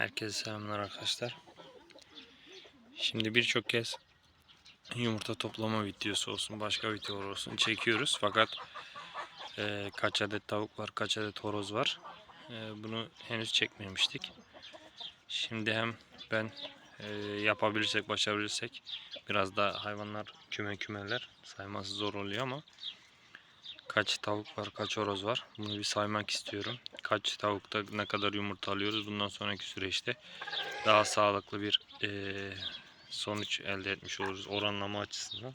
Herkese selamlar arkadaşlar. Şimdi birçok kez yumurta toplama videosu olsun, başka videolar olsun çekiyoruz. Fakat e, kaç adet tavuk var, kaç adet horoz var e, bunu henüz çekmemiştik. Şimdi hem ben e, yapabilirsek, başarabilirsek biraz da hayvanlar küme kümeler sayması zor oluyor ama kaç tavuk var, kaç horoz var bunu bir saymak istiyorum. Kaç tavukta ne kadar yumurta alıyoruz bundan sonraki süreçte daha sağlıklı bir eee, sonuç elde etmiş oluruz oranlama açısından.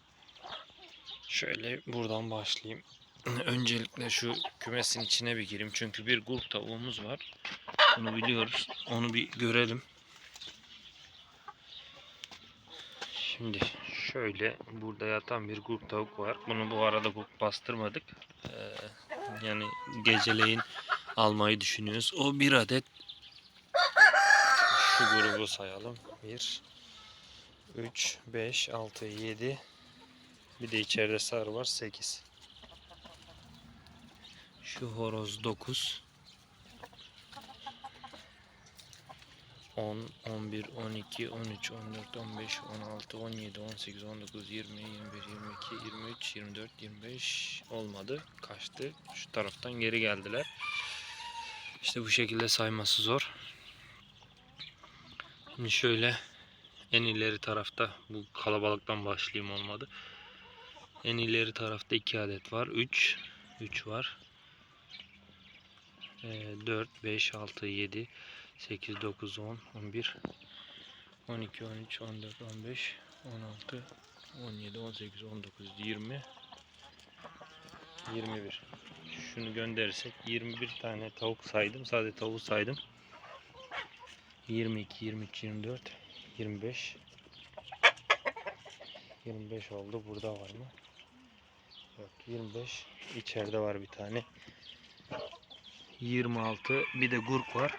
Şöyle buradan başlayayım. Öncelikle şu kümesin içine bir gireyim çünkü bir gurk tavuğumuz var. Bunu biliyoruz. Onu bir görelim. Şimdi şöyle burada yatan bir gurk tavuk var. Bunu bu arada bastırmadık. Ee, yani geceleyin almayı düşünüyoruz. O bir adet şu grubu sayalım. 1 3 5 6 7 bir de içeride sarı var 8. Şu horoz 9 10 11 12 13 14 15 16 17 18 19 20 21 22 23 24 25 olmadı. Kaçtı. Şu taraftan geri geldiler. İşte bu şekilde sayması zor. Şimdi şöyle en ileri tarafta bu kalabalıktan başlayayım olmadı. En ileri tarafta 2 adet var. 3 3 var. Ee, 4 5 6 7 8 9 10 11 12 13 14 15 16 17 18 19 20 21 şunu gönderirsek 21 tane tavuk saydım. Sadece tavuğu saydım. 22, 23, 24, 25 25 oldu. Burada var mı? Yok 25. İçeride var bir tane. 26. Bir de gurk var.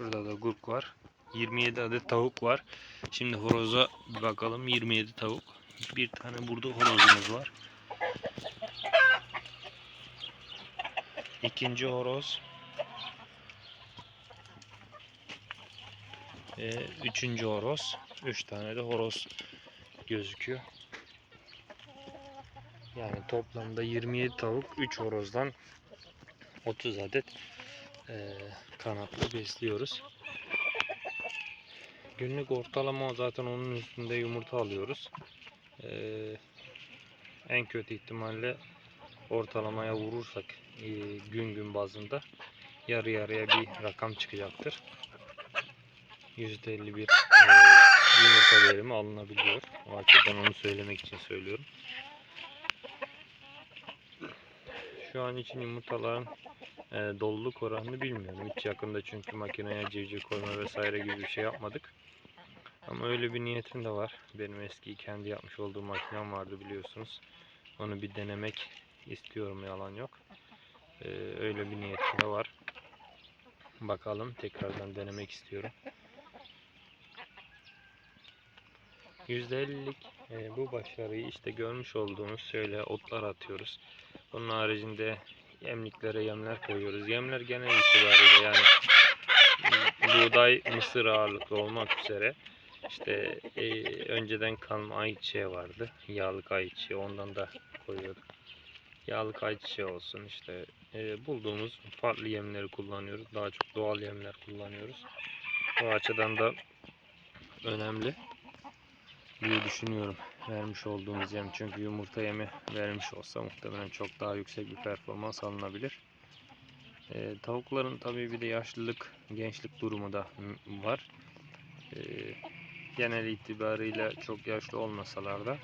Şurada da gurk var. 27 adet tavuk var. Şimdi horoza bir bakalım. 27 tavuk. Bir tane burada horozumuz var. İkinci horoz. Ve üçüncü horoz. Üç tane de horoz gözüküyor. Yani toplamda 27 tavuk, 3 horozdan 30 adet eee, kanatlı besliyoruz. Günlük ortalama zaten onun üstünde yumurta alıyoruz. Eee, en kötü ihtimalle ortalamaya vurursak e, gün gün bazında yarı yarıya bir rakam çıkacaktır. %50 bir e, yumurta verimi alınabiliyor. O onu söylemek için söylüyorum. Şu an için yumurtaların e, doluluk oranını bilmiyorum. Hiç yakında çünkü makineye civciv koyma vesaire gibi bir şey yapmadık. Ama öyle bir niyetim de var. Benim eski kendi yapmış olduğum makinem vardı biliyorsunuz. Onu bir denemek istiyorum yalan yok. Ee, öyle bir niyetim de var. Bakalım tekrardan denemek istiyorum. %50'lik e, bu başarıyı işte görmüş olduğunuz şöyle otlar atıyoruz. Bunun haricinde yemliklere yemler koyuyoruz. Yemler genel itibariyle yani buğday, mısır ağırlıklı olmak üzere işte e, önceden kalma ayçiçeği vardı. Yağlık ayçiçeği ondan da koyuyorduk. Yağlık ayçiçeği olsun işte e, bulduğumuz farklı yemleri kullanıyoruz. Daha çok doğal yemler kullanıyoruz. Bu açıdan da önemli diye düşünüyorum vermiş olduğumuz yem. Çünkü yumurta yemi vermiş olsa muhtemelen çok daha yüksek bir performans alınabilir. E, tavukların tabii bir de yaşlılık, gençlik durumu da var. E, genel itibarıyla çok yaşlı olmasalar da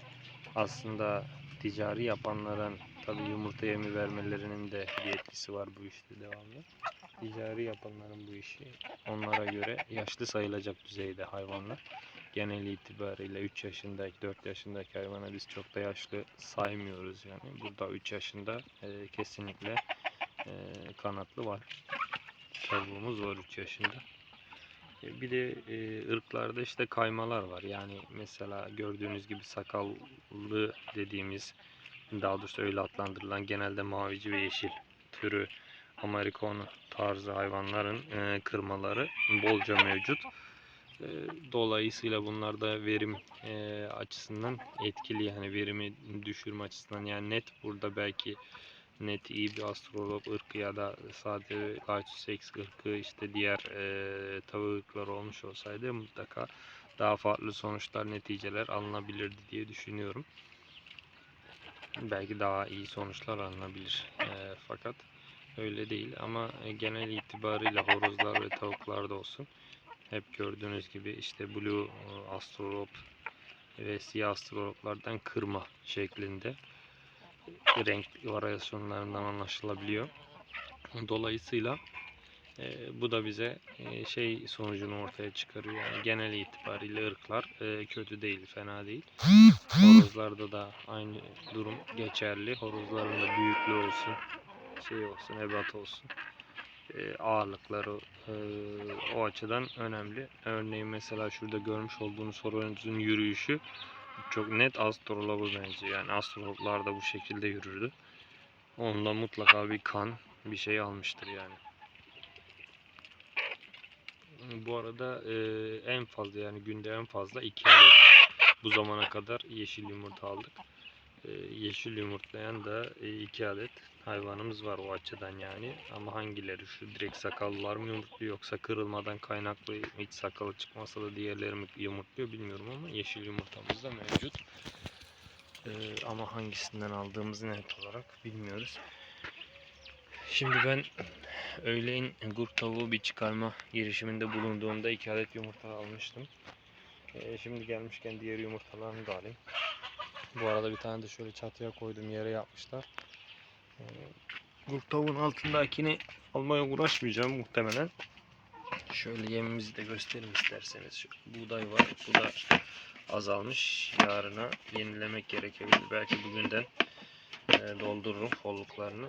aslında ticari yapanların tabii yumurta yemi vermelerinin de bir etkisi var bu işte devamlı. Ticari yapanların bu işi onlara göre yaşlı sayılacak düzeyde hayvanlar. Genel itibariyle 3 yaşındaki 4 yaşındaki hayvana biz çok da yaşlı saymıyoruz yani. Burada 3 yaşında e, kesinlikle e, kanatlı var. Tavuğumuz var 3 yaşında. E, Bir de e, ırklarda işte kaymalar var. Yani mesela gördüğünüz gibi sakallı dediğimiz daha doğrusu öyle adlandırılan genelde mavici ve yeşil türü Amerikano tarzı hayvanların e, kırmaları bolca mevcut. Dolayısıyla bunlar da verim açısından etkili yani verimi düşürme açısından yani net burada belki net iyi bir astrolog ırkı ya da sadece Lachus ırkı işte diğer e, ırkları olmuş olsaydı mutlaka daha farklı sonuçlar neticeler alınabilirdi diye düşünüyorum. Belki daha iyi sonuçlar alınabilir. Fakat öyle değil ama genel itibariyle horozlar ve tavuklarda olsun hep gördüğünüz gibi işte blue e, astrolog ve siyah astrologlardan kırma şeklinde renk varyasyonlarından anlaşılabiliyor. Dolayısıyla e, bu da bize e, şey sonucunu ortaya çıkarıyor. Yani genel itibariyle ırklar e, kötü değil, fena değil. Horozlarda da aynı durum geçerli. Horozların da büyüklüğü olsun, şey olsun, ebat olsun. E, ağırlıkları e, o açıdan önemli. Örneğin mesela şurada görmüş olduğunuz horozun yürüyüşü çok net astrologa benziyor. Yani astrologlar da bu şekilde yürürdü. Onda mutlaka bir kan bir şey almıştır yani. Bu arada e, en fazla yani günde en fazla iki adet bu zamana kadar yeşil yumurta aldık. E, yeşil yumurtlayan da e, iki adet hayvanımız var o açıdan yani. Ama hangileri şu direkt sakallılar mı yumurtluyor yoksa kırılmadan kaynaklı hiç sakalı çıkmasa da diğerleri mi yumurtluyor bilmiyorum ama yeşil yumurtamız da mevcut. E, ama hangisinden aldığımızı net olarak bilmiyoruz. Şimdi ben öğleyin gurk tavuğu bir çıkarma girişiminde bulunduğumda iki adet yumurta almıştım. Ee, şimdi gelmişken diğer yumurtalarını da alayım. Bu arada bir tane de şöyle çatıya koydum yere yapmışlar. Ee, gurk tavuğun altındakini almaya uğraşmayacağım muhtemelen. Şöyle yemimizi de göstereyim isterseniz. Şu buğday var. Bu da azalmış. Yarına yenilemek gerekebilir. Belki bugünden e, doldururum kolluklarını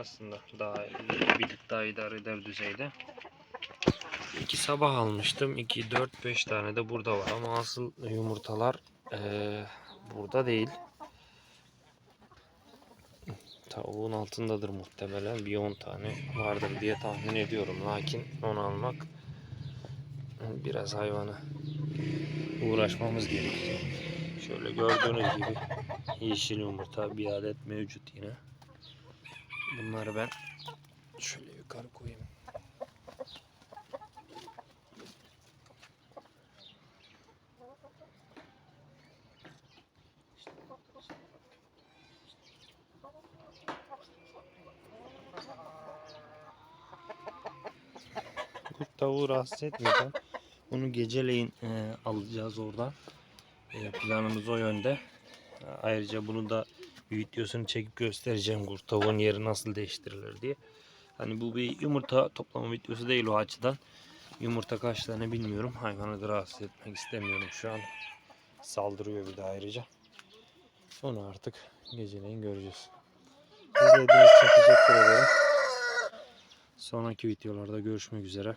aslında daha bir daha idare eder düzeyde. İki sabah almıştım. 2, 4, 5 tane de burada var ama asıl yumurtalar eee, burada değil. Tavuğun altındadır muhtemelen. Bir 10 tane vardır diye tahmin ediyorum. Lakin onu almak biraz hayvanı uğraşmamız gerekiyor. Şöyle gördüğünüz gibi yeşil yumurta bir adet mevcut yine. Bunları ben şöyle yukarı koyayım. Tavuğu rahatsız etmeyeceğim. Onu geceleyin e, alacağız oradan. E, planımız o yönde. Ayrıca bunu da videosunu çekip göstereceğim kurt tavuğun yeri nasıl değiştirilir diye. Hani bu bir yumurta toplama videosu değil o açıdan. Yumurta kaç tane bilmiyorum. Hayvanı da rahatsız etmek istemiyorum şu an. Saldırıyor bir de ayrıca. Onu artık geceleyin göreceğiz. İzlediğiniz için teşekkür ederim. Sonraki videolarda görüşmek üzere.